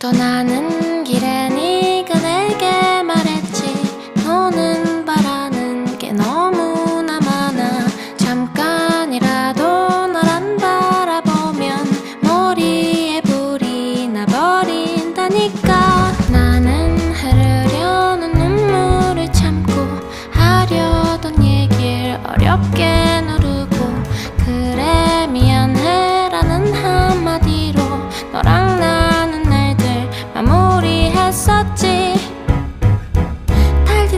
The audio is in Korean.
떠나는 길에 네가 내게 말했지. 너는 바라는 게 너무나 많아. 잠깐이라도 널 안 바라보면 머리에 불이 나버린다니까